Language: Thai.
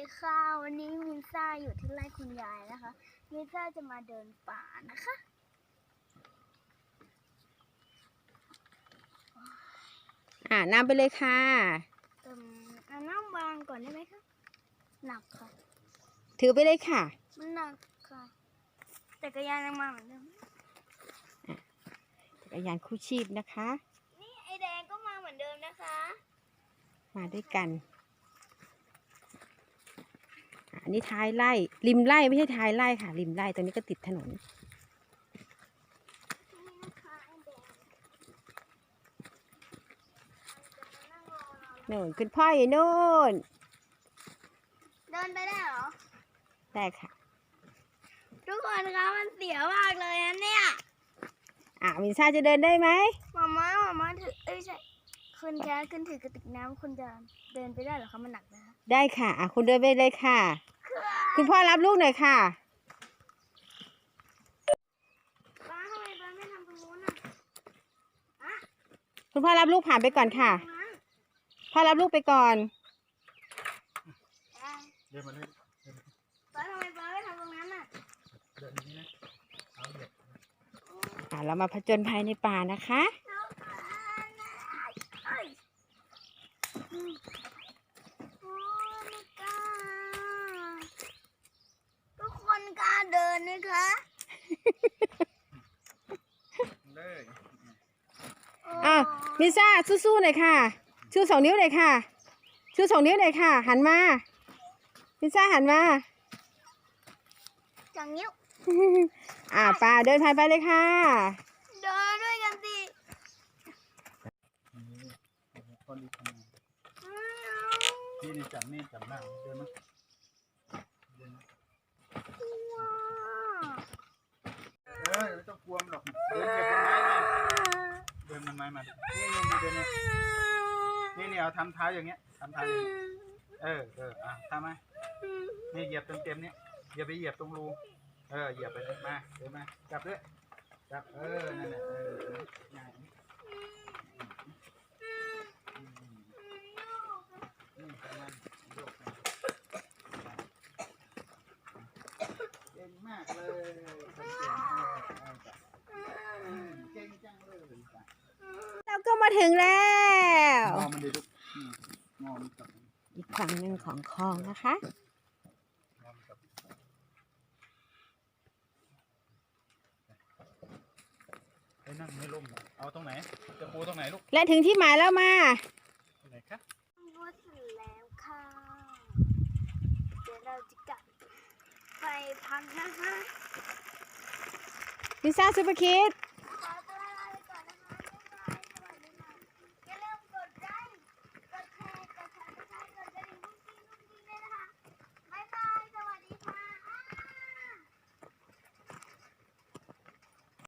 ดีค่ะวันนี้มินซ่าอยู่ที่ไร่คุณยายนะคะ มินซ่าจะมาเดินป่านะคะ อ่านำไปเลยค่ะเอิ่มเอาน้ำวางก่อนได้ไหมคะหนักค่ะ ถือไปเลยค่ะ มันหนักค่ะจักรยานยังมาเหมือนเดิมจักรยานคู่ชีพนะคะ นี่ไอแดงก็มาเหมือนเดิมนะคะ มาด้วยกันอะอั นนี้ท้ายไร่ริมไร่ไม่ใช่ท้ายไร่ค่ะ ริมไร่ตรงนี้ก็ติดถนนนี่นะคะไอแดงมันจะมานั่งรอเราแล้วโน่นคุณพ่ออยู่โน่น เดินไปได้เหรอ ได้ค่ะ ทุกคนคะมันเสียวมากเลยนะเนี่ย อะมินซ่าจะเดินได้ไหม มาม่ามาม่าถือ เอ้ยไม่ใช่ คุณแกขึ้นถือกระติกน้ำคุณจะเดินไปได้เหรอคะมันหนักนะคะได้ค่ะอะคุณเดินไปเลยค่ะ คุณพ่อรับลูกหน่อยค่ะ ป้าทำไมป้าไม่ทำตรงนู้นน่ะอะคุณพ่อรับลูกผ่านไปก่อนค่ะ ตรงนั้นพ่อรับลูกไปก่อน อะเดินมาเลยป้าทำไมป้าไม่ทำตรงนั้นน่ะเดินอย่างนี้นะเอาเหยียบอะเรามาผจญภัยในป่านะคะแล้วป้าน่ะเอ้ยอืมโอ้ยไม่กล้าทุกคนกล้าเดินนะคะ เลย อะ มินซ่าสู้ๆหน่อยค่ะ ชูสองนิ้วหน่อยค่ะ ชูสองนิ้วหน่อยค่ะ หันมา มินซ่าหันมาจังนิ้ว อ่าป่าเดินผ่านไปเลยค่ะ เดินด้วยกันสินี่คนดีทำงานไม่เอานี่นี่จับนี่จับหน้าเดินมาเดินมาว้าเอ้ยไม่ต้องกลัวมันหรอกเดินเหยียบต้นไม้มาเดินมัน ไม้มานี่นี่เดินนี่นี่นี่เอาทำเท้าอย่างเงี้ยทำเท้าอย่างเงี้ยเออเอออะทำไหมนี่เหยียบเต็มเต็มเนี่ยอย่าไปเหยียบตรงรูเออเหยียบไปเลยมาเดินมาจับด้วยจับเออนั่นแหละเออง่ายเก่งมากเลยคนเก่งมากเอาจ้ะอืมเก่งจังเลยจ้ะ เราก็มา ถึงแล้วงอมันดีลูกอืมงอมันกลับอีกฝั่งหนึ่งของคลองนะคะงอมันกลับไอ้นั่งไม่ล่มเหรอเอาตรงไหนจะปูตรงไหนลูกและถึงที่หมายแล้วมาตรงไหนคะพูดเสร็จแล้วค่ะเดี๋ยวเราจะกลับไปพักนะคะมินซ่าซูเปอร์คิด